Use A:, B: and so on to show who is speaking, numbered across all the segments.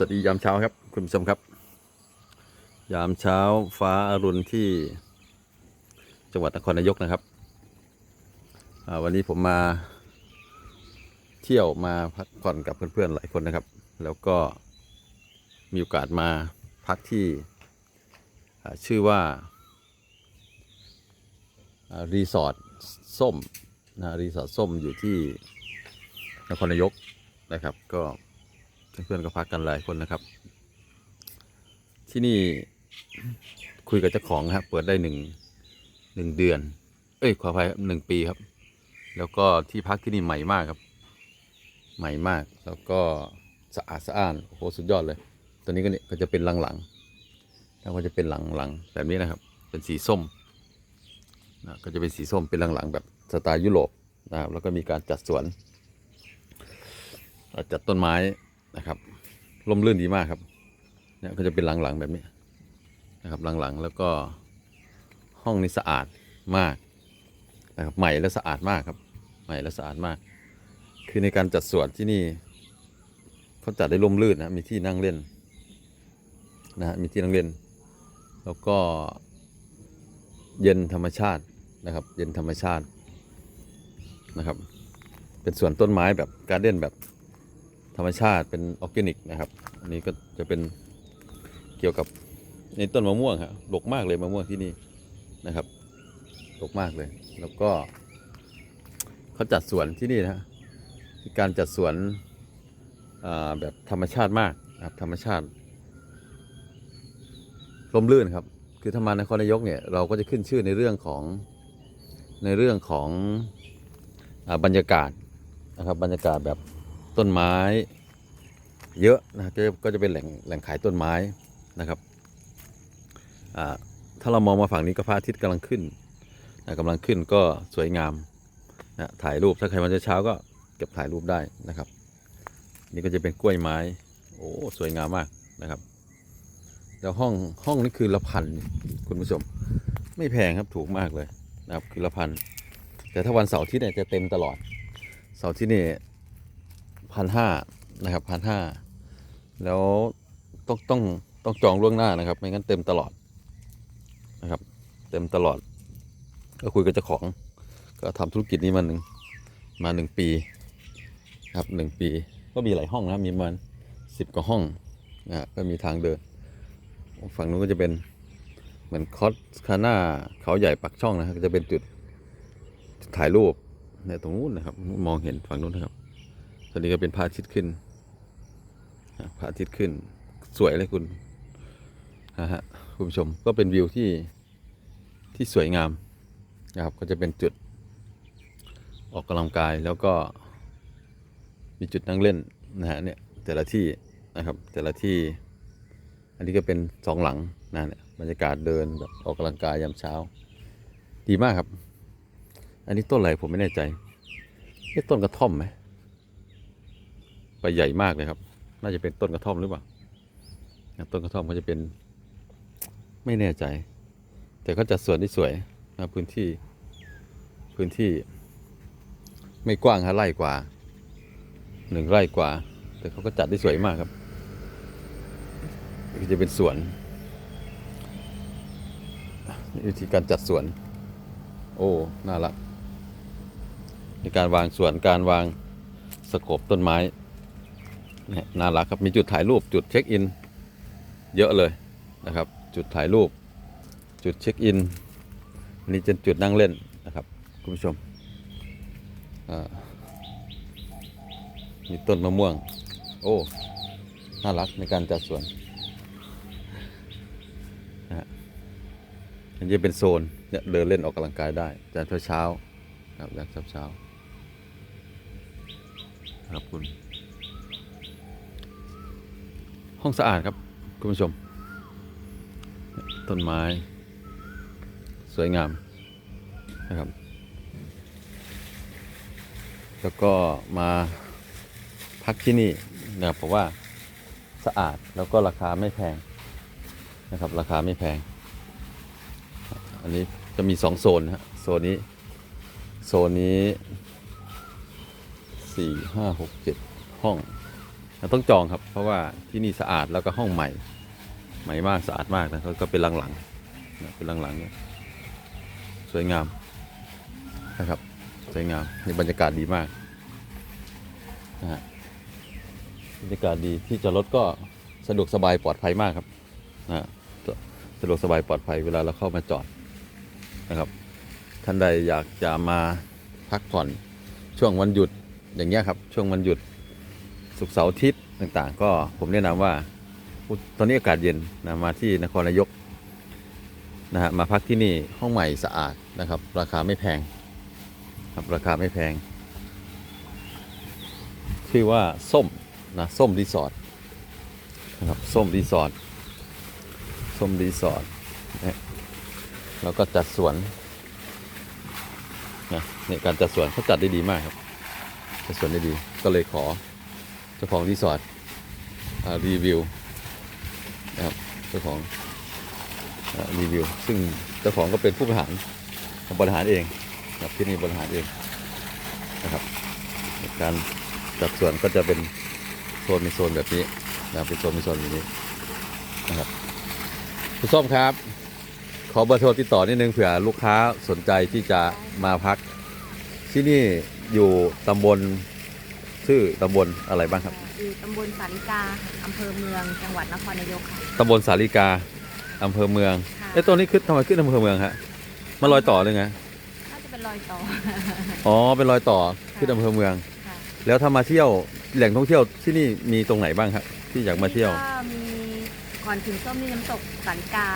A: สวัสดียามเช้าครับ คุณผู้ชมครับ ยามเช้าฟ้าอรุณที่จังหวัดนครนายกนะครับวันนี้ผมมาเที่ยวมาพักผ่อนกับเพื่อนๆหลายคนนะครับ แล้วก็มีโอกาสมาพักที่ชื่อว่ารีสอร์ทส้มนะรีสอร์ทส้มอยู่ที่นครนายกนะครับก็ เพื่อนๆก็พักกันหลายคนนะครับ ที่นี่คุยกับเจ้าของครับเปิดได้หนึ่งหนึ่งเดือน เอ้ยขออภัยหนึ่งปีครับ แล้วก็ที่พักที่นี่ใหม่มากครับ ใหม่มากแล้วก็สะอาดสะอ้านโอ้โหสุดยอดเลย ตัวนี้ก็เนี่ยก็จะเป็นหลังๆแล้วก็จะเป็นหลังๆแบบนี้นะครับ เป็นสีส้มนะก็จะเป็นสีส้มเป็นหลังๆ แบบสไตล์ยุโรปนะครับแล้วก็มีการจัดสวนจัดต้นไม้ นะครับร่มรื่นดีมากครับเนี่ยก็จะเป็นหลังๆแบบนี้นะครับหลังๆแล้วก็ห้องนี้สะอาดมากนะครับใหม่และสะอาดมากครับ ใหม่และสะอาดมาก คือในการจัดสวนที่นี่เขาจัดได้ร่มรื่นนะมีที่นั่งเล่นนะฮะมีที่นั่งเล่น แล้วก็เย็นธรรมชาตินะครับ เย็นธรรมชาตินะครับ เป็นสวนต้นไม้แบบการเด่นแบบ ธรรมชาติเป็นออร์แกนิกนะครับอันนี้ก็จะเป็นเกี่ยวกับในต้นมะม่วงครับดกมากเลยมะม่วงที่นี่นะครับดกมากเลย แล้วก็เขาจัดสวนที่นี่นะการจัดสวนแบบธรรมชาติมากนะครับธรรมชาติร่มรื่นครับ คือถ้ามานครนายกเนี่ยเราก็จะขึ้นชื่อในเรื่องของในเรื่องของอบรรยากาศนะครับบรรยากาศแบบ ต้นไม้ เยอะนะก็จะก็จะเป็นแหล่งแหล่งขายต้นไม้นะครับถ้าเรามองมาฝั่งนี้ก็พระอาทิตย์กำลังขึ้นนะกำลังขึ้นก็สวยงามนะถ่ายรูปถ้าใครมาเช้าก็เก็บถ่ายรูปได้นะครับ นี่ก็จะเป็นกล้วยไม้ โอ้สวยงามมากนะครับแล้วห้องห้องนี้คือละพันคุณผู้ชม ไม่แพงครับถูกมากเลยนะครับคือละพันแต่ถ้าวันเสาร์ที่เนี่ยจะเต็มตลอดเสาร์ที่นี่ พันห้านะครับพันห้าแล้วต้องต้องต้องจองล่วงหน้านะครับ ไม่งั้นเต็มตลอดนะครับ เต็มตลอด ก็คุยกับเจ้าของ ก็ทำธุรกิจนี้มาหนึ่งมาหนึ่งปีครับหนึ่งปี ก็มีหลายห้องนะมีประมาณสิบกว่าห้องนะก็มีทางเดิน ฝั่งนู้นก็จะเป็นเหมือนคอสคาน่าเขาใหญ่ปักช่องนะครับจะเป็นจุดถ่ายรูปเนี่ยตรงนู้นนะครับ มองเห็นฝั่งนู้นนะครับ อนนี้ก็เป็นพระอาทิตย์ขึ้นพระอาทิตย์ขึ้น สวยเลยคุณนะฮะคุณผู้ชมก็เป็นวิวที่ที่สวยงามนะครับก็จะเป็นจุดออกกำลังกายแล้วก็มีจุดนั่งเล่นนะฮะเนี่ยแต่ละที่นะครับแต่ละที่ อันนี้ก็เป็นสองหลังนะเนี่ยบรรยากาศเดินแบบออกกำลังกายยามเช้า ดีมากครับ อันนี้ต้นอะไรผมไม่แน่ใจนี่ต้นกระท่อมไหม ใบใหญ่มากเลยครับ น่าจะเป็นต้นกระท่อมหรือเปล่าต้นกระท่อมก็จะเป็นไม่แน่ใจ แต่เขาจัดสวนที่สวยนะพื้นที่พื้นที่ ไม่กว้างฮะไร่กว่าหนึ่งไร่กว่า แต่เขาก็จัดได้สวยมากครับจะเป็นสวนวิธีการจัดสวน โอ้น่ารักในการวางสวนการวางสกบต้นไม้ นี่น่ารักครับมีจุดถ่ายรูปจุดเช็คอิน เยอะเลยนะครับ จุดถ่ายรูป จุดเช็คอินอันนี้จะจุดนั่งเล่นนะครับคุณผู้ชมมีต้นมะม่วง โอ้ น่ารักในการจัดสวนอันนี้เป็นโซนเนี่ยเดินเล่นออกกำลังกายได้จากเช้าเช้าครับจากเช้าเช้าๆครับคุณ ห้องสะอาดครับ คุณผู้ชม ต้นไม้ สวยงามนะครับ แล้วก็มาพักที่นี่นะครับเพราะว่าสะอาดแล้วก็ราคาไม่แพงนะครับ ราคาไม่แพง อันนี้จะมีสองโซนนะฮะโซนนี้ โซนนี้สี่ห้าหกเจ็ดห้อง ต้องจองครับ เพราะว่าที่นี่สะอาดแล้วก็ห้องใหม่ ใหม่มากสะอาดมากนะก็เป็นหลังๆนะเป็นหลังๆเนี่ยสวยงามนะครับสวยงามนี่บรรยากาศดีมากนะฮะบรรยากาศดีที่จอดรถก็สะดวกสบายปลอดภัยมากครับนะฮะสะสะดวกสบายปลอดภัยเวลาเราเข้ามาจอดนะครับท่านใดอยากจะมาพักผ่อนช่วงวันหยุดอย่างเงี้ยครับ ช่วงวันหยุด ศุกร์เสาร์อาทิตย์ต่างๆ ก็ผมแนะนำว่าตอนนี้อากาศเย็นนะมาที่นครนายกนะฮะมาพักที่นี่ห้องใหม่สะอาดนะครับ ราคาไม่แพงครับราคาไม่แพง ชื่อว่าส้มนะส้มรีสอร์ทนะครับส้มรีสอร์ทส้มรีสอร์ทนะแล้วก็จัดสวนนะเนี่ยการจัดสวนเขาจัดได้ดีมากครับจัดสวนได้ดีก็เลยขอ เจ้าของรีสอร์ทรีวิวนะครับเจ้าของอรีวิว ซึ่งเจ้าของก็เป็นผู้บริหารบริหารเองนะครับที่นี่บริหารเองนะครับ การจัดส่วนก็จะเป็นโซนเป็นโซนแบบนี้นะเป็นโซนเป็นโซนแบบนี้นะครับคุณส้มครับ ขอเบอร์โทรติดต่อนิดนึงเผื่อลูกค้าสนใจที่จะมาพัก ที่นี่อยู่ตำบล ชื่อตำบลอะไรบ้างครับ
B: อยู่ตำบลสาริกาอำเภอเมืองจังหวัดนครนายกค่ะ
A: ตำบลสาลิกาอำเภอเมือง
B: ค่ะ
A: เอ๊ะตัวนี้ขึ้นทำไมขึ้นอำเภอเมืองฮะมันรอยต่อเลยไง
B: น่าจะเป็นรอยต่อ
A: อ๋อเป็นรอยต่อขึ้นอำเภอเมือง
B: ค่ะ
A: แล้วถ้ามาเที่ยวแหล่งท่องเที่ยวที่นี่มีตรงไหนบ้างครับที่อยากมาเที่ยว
B: ก็มีก่อนถึงส้มนี่น้ำตกสาริกา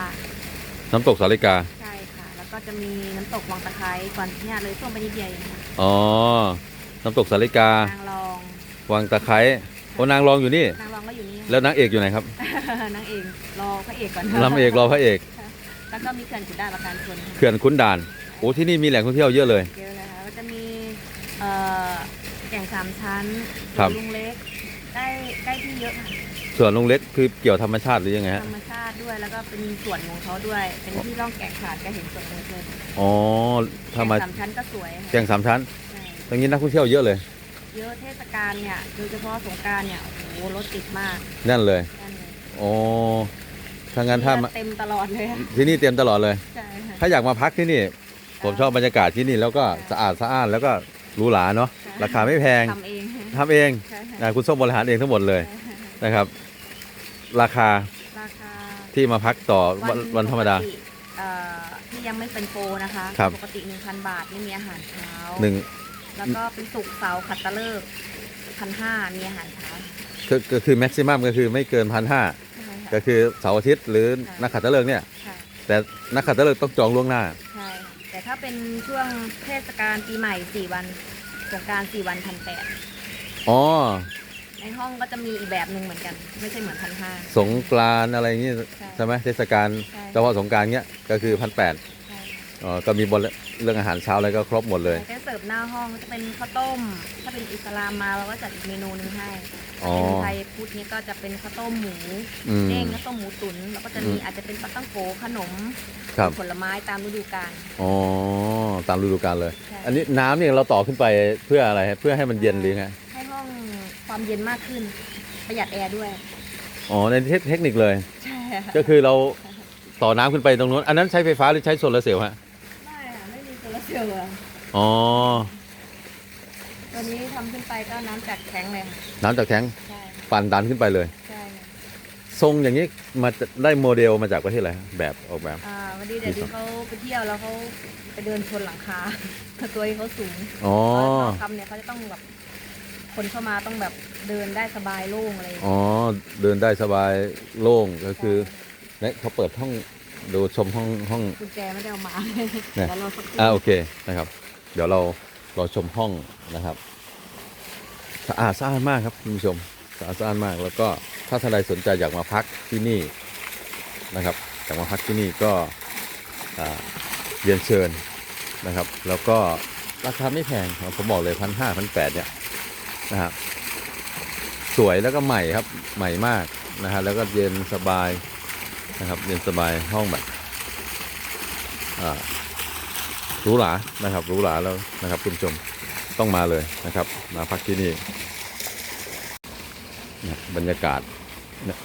A: น้ำตกสาลิกา
B: ใช่ค่ะแล้วก็จะมีน้ำตกวังตะไคร้ก่อนเนี่ยเลยส้มไปนิดเดียวเองค่ะ
A: อ๋อน้ำตกสาลิกา
B: นางรอง
A: วังตะไคร้โอ้นางรองอยู่นี่
B: นางรองก็อยู่นี่
A: แล้วนางเอกอยู่ไหนครับ
B: นางเอกรอพระเอกก่อน
A: ลำเอกรอพระเอก
B: แล้วก็มีเขื่อนขุนด่านประการชน
A: เขื่อนขุนด่านโอ้ที่นี่มีแหล่งท่องเที่ยวเยอะเลย
B: เยอะเลยค่ะก็จะมีเอ่อแก่งสามชั้น
A: ครับ
B: ลุงเล็กได้ได้ที่เยอะค่ะ
A: ส่วนลุงเล็กคือเกี่ยวธรรมชาติหรือยังไงฮะ
B: ธรรมชาติด้วยแล้วก็เป็นส่วนของเขาด้วย เป็นที่ร่องแก่งขาดก็เห็นส่วนเลย
A: อ๋อถ้ามา
B: สามชั้นก็สวยค่ะ
A: แก่งสามชั้น
B: ใช่
A: ตรงนี้นักท่องเที่ยวเยอะเลย
B: เยอะเทศกาลเนี่ยโดยเฉพาะสงกรารเนี่ยโอ้โหรถติดมาก
A: นั่นเลย
B: นั่นเลย
A: อ๋อถ้างั้นถ้ามา
B: เต็มตลอดเลยค่ะ
A: ที่นี่เต็มตลอดเลย
B: ใช่ค่ะ
A: ถ้าอยากมาพักที่นี่ ผมชอบบรรยากาศที่นี่แล้วก็สะอาดสะอ้านแล้วก็หรูหราเนาะ
B: ใช่
A: ราคาไม่แพง
B: ทำเอง
A: ทำเอง
B: ใช่ค่ะ
A: นะคุณส้มบริหารเองทั้งหมดเลย
B: ใช่ค่ะ
A: นะครับ ราคา
B: ราคา
A: ที่มาพักต่อวันวันธรรมดา
B: ปกติเอ่อที่ยังไม่เป็นโปรนะคะ
A: ครับ
B: ปกติ 1,000 บาทนี่มีอาหารเช้า
A: หนึ่ง
B: แล้วก็เป็นศุกร์เสาร์ขัตฤกษ์พันห้ามีอาหารเช้า
A: ก็ก็คือแม็กซิมัมก็คือไม่เกินพันห้า
B: ใช่ค่ะ
A: ก็คือเสาร์อาทิตย์หรือ
B: ค่ะ
A: นักขัตฤกษ์เนี่ย
B: ค่ะ
A: แต่นักขัตฤกษ์ต้องจองล่วงหน้า
B: ใช่ค่ะแต่ถ้าเป็นช่วงเทศกาลปีใหม่4วันสงกราร4วันพันแปด
A: อ๋อ
B: ในห้องก็จะมีอีกแบบหนึ่งเหมือนกัน ไม่ใช่เหมือนพันห้า
A: สงกรานต์อะไรอย่างงี้
B: ใช่
A: ใช่ไหมเทศกาล
B: ใช่
A: เฉพาะสงกรารเนี้ยก็คือพันแปด
B: ใช่
A: อ๋อก็มีบนเรื่องอาหารเช้าอะไรก็ครบหมดเลย
B: แต่เสิร์ฟหน้าห้องจะเป็นข้าวต้ม ถ้าเป็นอิสลามมาเราก็จัดอีกเมนูหนึงให้
A: อ๋อ
B: เป็นไทยพุทธนี้ก็จะเป็นข้าวต้มหมู
A: อืม
B: เด้งข้าวต้มหมูตุ๋นแล้วก็จะมี
A: อืม
B: อาจจะเป็นปลาตั้งโกขนม
A: ครับ
B: ผลไม้ตามฤดูกาล
A: อ๋อตามฤดูกาลเลย
B: ใช่
A: อันนี้น้ำเนี่ยเราต่อขึ้นไปเพื่ออะไรฮะเพื่อให้มันเย็นหรือไง
B: ให้ห้องความเย็นมากขึ้น ประหยัดแอร์ด้วย
A: อ๋อในเทคเทคนิคเลย
B: ใช่ค่ะ
A: ก็คือเราต่อน้ำขึ้นไปตรงนู้น อันนั้นใช้ไฟฟ้าหรือใช้โซลาร์เซลล์ฮะ
B: ไม่ค่ะ ไม่มีโซลาร์เซลล์อะ
A: อ๋อ
B: ตัวนี้ทำขึ้นไปก็น้ำจากแข็งเลยค่ะ
A: น้ำจากแท้ง
B: ใช่
A: ปั่นดันขึ้นไปเลย
B: ใช่ค่ะ
A: ทรงอย่างนี้มาจากได้โมเดลมาจากประเทศอะไรฮะแบบออกแบบ
B: อ่าวันนี้เดี๋ยวนี้เขาไปเที่ยวแล้วเขาไปเดินชนหลังคา ตัวที่เขาสูง
A: อ๋อ
B: ตอนทำเนี่ยเขาจะต้องแบบคนเข้ามาต้องแบบเดินได้สบายโล่งอะไรอย่าง
A: อ๋
B: เงี้ย
A: อเดินได้สบายโล่งก็คือเนี่ยเขาเปิดห้อง ดูชมห้องห้อง
B: กุญแจไม่ได้เอามา
A: เนี่ย
B: แล้วเราสักครู่
A: อ่าโอเคนะครับ เดี๋ยวเราเราชมห้องนะครับสะอาดสะอาดมากครับคุณผู้ชมสะอาดสะอาดมาก แล้วก็ถ้าท่านใดสนใจอยากมาพักที่นี่นะครับอยากมาพักที่นี่ก็อ่าเรียนเชิญนะครับ แล้วก็ราคาไม่แพงครับผมบอกเลยพันห้าพันแปดเนี่ยนะครับสวยแล้วก็ใหม่ครับใหม่มากนะฮะแล้วก็เย็นสบาย นะครับเย็นสบายห้องแบบหรูหรานะครับหรูหราแล้วนะครับคุณผู้ชมต้องมาเลยนะครับ มาพักที่นี่บรรยากาศ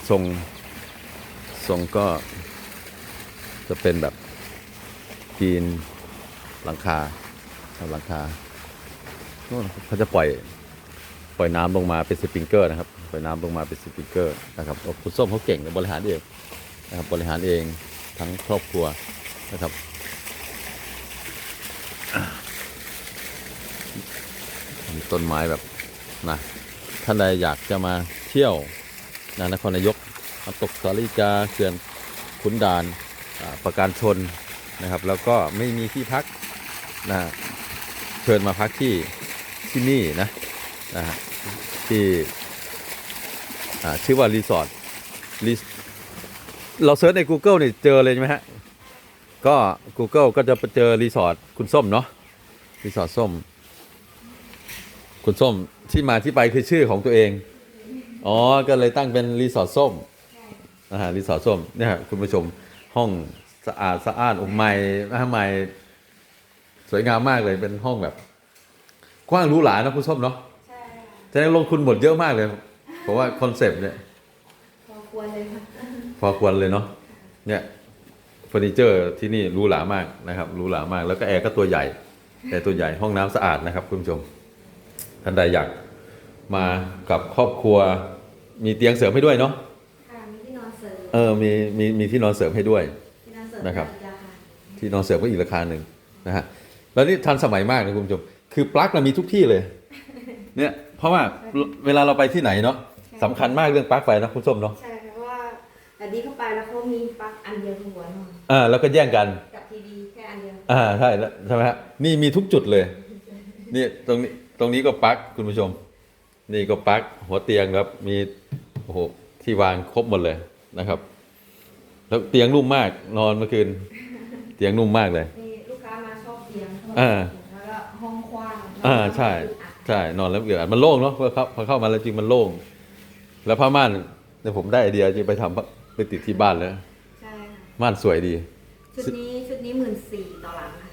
A: ทรงทรงก็จะเป็นแบบจีนหลังคาทำหลังคาเขาจะปล่อยปล่อยน้ำลงมาเป็นสปริงเกอร์นะครับปล่อยน้ำลงมาเป็นสปริงเกอร์นะครับคุณส้มเขาเก่งในบริหารเอง นะครับบริหารเองทั้งครอบครัวนะครับ มีต้นไม้แบบนะท่านใดอยากจะมาเที่ยวนะนครนายกน้ำตกสาลิกาเขื่อนขุนด่านประการชนนะครับ แล้วก็ไม่มีที่พักนะเชิญมาพักที่ที่นี่นะนะที่ชื่อว่ารีสอร์ทรี เราเซิร์ชใน Google นี่เจอเลยใช่ไหมฮะ ก็ Google ก็จะไปเจอรีสอร์ทคุณส้มเนาะรีสอร์ทส้ม คุณส้มที่มาที่ไปคือชื่อของตัวเอง อ๋อ ก็เลยตั้งเป็นรีสอร์ทส้มนะฮะรีสอร์ทส้มเนี่ยฮะคุณผู้ชมห้องสะอาดสะอาดอุใหม่ใหม่สวยงามมากเลยเป็นห้องแบบ กว้างหรูหรานะคุณส้มเนาะ
B: ใช่ค่ะ
A: แสดงลงทุนหมดเยอะมากเลย เพราะว่าคอนเซปต์เนี่ย
B: พอควรเลยค่ะ
A: พอควรเลยเนาะเนี่ยเฟอร์นิเจอร์ที่นี่หรูหรามากนะครับหรูหรามาก แล้วก็แอร์ก็ตัวใหญ่แอร์ตัวใหญ่ห้องน้ำสะอาดนะครับคุณผู้ชมท่านใดอยากมากับครอบครัว มีเตียงเสริมให้ด้วยเนาะ
B: ค่ะมีที่นอนเสริม
A: เออมีมีมีที่นอนเสริมให้ด้วย
B: ที่นอนเสริม
A: นะครับ
B: อีกาคา
A: ที่นอนเสริมก็อีกราคาหนึ่งนะฮะแล้วนี่ทันสมัยมากนะคุณผู้ชมคือปลั๊กเรามีทุกที่เลยเนี่ยเพราะว่าเวลาเราไปที่ไหนเนาะสำคัญมากเรื่องปลั๊กไฟนะคุณส้มเนาะ
B: ใช่ แต่ดีเข้าไปแล้วเขามีปลั๊กอันเดียวหัวนอน
A: อ่าแล้วก็แย่งกัน
B: กับทีวีแค่อันเดียว
A: อ่าใช่แล้วใช่ไหมฮะนี่มีทุกจุดเลยนี่ตรงนี้ตรงนี้ก็ปลั๊กคุณผู้ชม นี่ก็ปลั๊กหัวเตียงครับมีโอ้โหที่วางครบหมดเลยนะครับ แล้วเตียงนุ่มมากนอนเมื่อคืน เตียงนุ่มมากเลย
B: นี่ลูกค้ามาชอบเตียง
A: อ่า
B: แล้วก็ห้องกว้าง
A: อ่าใช่ ใช่นอนแล้วเกิดมันโล่งเนาะพอเข้าพอเข้ามาแล้วจริงมันโล่ง แล้วผ้าม่านเนี่ยผมได้ไอเดียจะไปทำ ไปติดที่บ้านแล้ว
B: ใช่ค่ะ
A: ม่านสวยดี
B: ชุดนี้ชุดนี้หมื่นสี่ต่อหลังค่ะ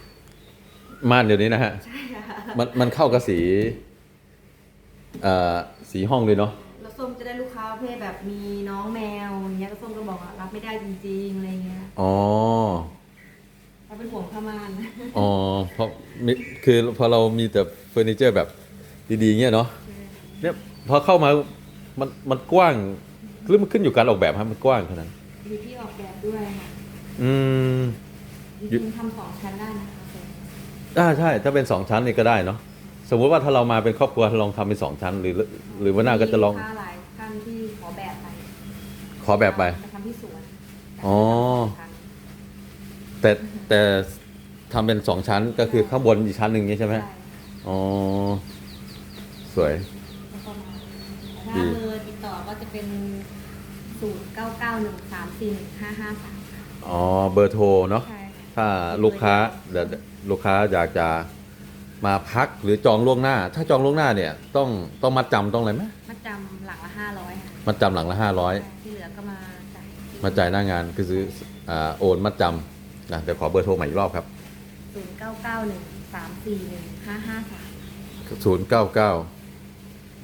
A: ม่านเดี๋ยวนี้นะฮะ
B: ใช่ค่ะ
A: มันมันเข้ากับสีเอ่อสีห้องเลยเนาะ
B: แล้วส้มจะได้ลูกค้าประเภทแบบมีน้องแมวอย่างเงี้ยแล้วส้มก็บอกว่ารับไม่ได้จริงๆอะไรเงี้ย
A: อ๋อ
B: เราเป็นห่วงผ้าม่าน
A: อ๋อ เพราะมิคือพอเรามีแต่เฟอร์นิเจอร์แบบดีๆเงี้ยเนาะ เนี่ยพอเข้ามา มันมันกว้าง หรือมันขึ้นอยู่การออกแบบฮะมันกว้างขนาดนั้น
B: อยู่ที่ออกแบบด้วยค่ะ
A: อืม
B: จ
A: อยู่
B: ริงๆทำสองชั้นได้นะคะส้ม
A: อ่าใช่ ถ้าเป็นสองชั้นนี่ก็ได้เนาะสมมุติว่าถ้าเรามาเป็นครอบครัวลองทำเป็นสองชั้น หรือหรือว่าหน้าก็จะลอง
B: มีลูค้าหลายท่านที่ขอแบบไป
A: ขอแบบไป
B: ไปทำที่สวน
A: อ๋อ แต่แต่ทำเป็นสองชั้นก็คือข้างบนอีกชั้นหนึ่งนี้ใช่ไหม
B: ใช่
A: อ๋อ สวย
B: แล้วก็มา
A: ดี
B: ถ้าเบอร์ติดต่อก็จะ เป็นศูนย์เก้าเก้าหนึ่งสามสี่หนึ่งห้าห้าสาม
A: อ๋อเบอร์โทรเนาะ
B: ใช่ค่ะ
A: ถ้าลูกค้าเดี๋ยวลูกค้าอยากจะมาพักหรือจองล่วงหน้า ถ้าจองล่วงหน้าเนี่ยต้องต้องมัดจำต้องอะไรไหม
B: มัดจำหลังละห้าร้อยค่ะ
A: มัดจำหลังละห้าร้อย
B: ที่เหลือก็มาจ่าย
A: มาจ่ายหน้างานคือซื้ออ่าโอนมัดจำนะเดี๋ยวขอเบอร์โทรใหม่อีกรอบครับ
B: ศูนย์เก้าเก้าหนึ่งสามสี่หนึ่งห้าห้าสาม
A: ศูนย์เก้าเก้า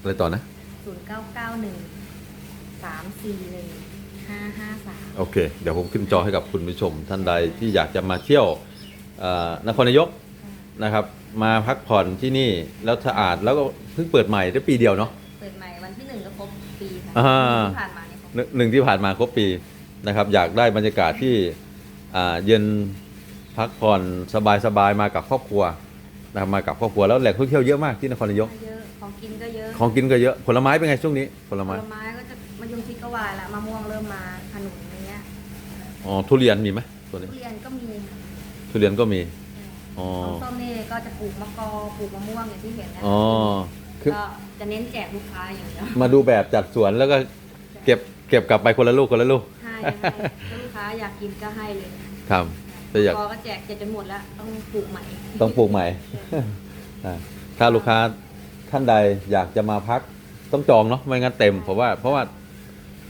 A: อะไรต่อนะ
B: ศูนย์เก้าเก้าหนึ่ง สามสี่หนึ่งห้าห้าสาม
A: โอเค เดี๋ยวผมขึ้นจอให้กับคุณผู้ชม ท่านใดที่อยากจะมาเที่ยวเอ่อนครนายกนะครับ มาพักผ่อนที่นี่แล้วสะอาดแล้วก็เพิ่งเปิดใหม่ได้ปีเดียวเนาะ
B: เปิดใหม่วันที่หนึ่งก็ครบปีค่ะ
A: อ่า
B: ที่ผ่านมาเนี่ยครบ
A: หนึ่งหนึ่งที่ผ่านมาครบปีนะครับ อยากได้บรรยากาศที่อ่าเย็นพักผ่อนสบายๆมากับครอบครัวนะครับมากับครอบครัวแล้วแหล่งท่องเที่ยวเยอะมากที่นครนายก
B: เยอะของกินก็เยอะ
A: ของกินก็เยอะผลไม้เป็นไงช่วงนี้ผล
B: ผ
A: ไม้
B: ลไม้ก็จะ มะยงชิดก็วายละมะม่วงเริ่มมาขนุนอย่างเงี้ย
A: อ๋อทุเรียนมีไหมตัวนี้
B: ทุเรียนก็มีค่ะ
A: ทุเรียนก็มี อ๋อ
B: ของส้มนี่ก็จะปลูกมะกอปลูกมะม่วงอย่างที่เห็นนะ
A: อ๋อ คือ
B: ก็จะเน้นแจกลูกค้าอย่างเดียว
A: มาดูแบบจัดสวนแล้วก็เก็บเก็บกลับไปคนละลูกคนละลูก
B: ให้ให้ถ้าลูกค้าอยากกินก็ให้เลย
A: ครับ แต่อยาก
B: มะกอก็แจกแจกจนหมดแล้วต้องปลูกใหม่
A: ต้องปลูกใหม่ อ่าถ้าลูกค้าท่านใดอยากจะมาพักต้องจองเนาะไม่งั้นเต็มผมว่าเพราะว่า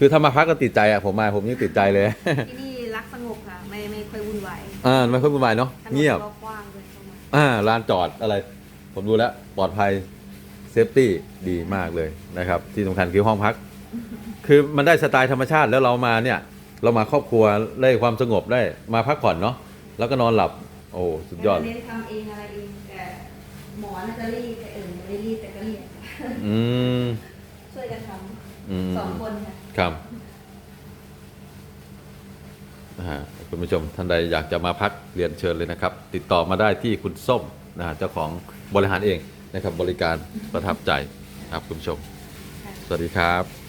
A: คือถ้ามาพักก็ติดใจอะผมมาผมยังติดใจเลย
B: ที่นี่รักสงบค่ะ ไม่ไม่ค่อยวุ่นวาย
A: อ่าไม่ค่อยวุ่นวายเนาะ
B: ถนน
A: เงียบ
B: ก็กว้างเลยเข้ามา
A: อ่าลานจอดอะไร ผมดูแล้วปลอดภัยเซฟตี้ดีมากเลยนะครับ ที่สำคัญคือห้องพัก คือมันได้สไตล์ธรรมชาติแล้วเรามาเนี่ย เรามาครอบครัวได้ความสงบได้มาพักผ่อนเนาะแล้วก็นอนหลับ โอ้สุดยอด
B: เน้นทำเองอะไรเองแต่หมอน่าจะรีดแต่อื่นไม่ได้รีดแต่ก็รีด
A: อืม
B: ช่วยกันท
A: อืมำ
B: สองคนค่ะ
A: ครับคุณผู้ชมท่านใดอยากจะมาพักเรียนเชิญเลยนะครับ ติดต่อมาได้ที่คุณส้มนะฮะเจ้าของบริหารเองนะครับบริการประทับใจครับคุณผู้ชม สวัสดีครับ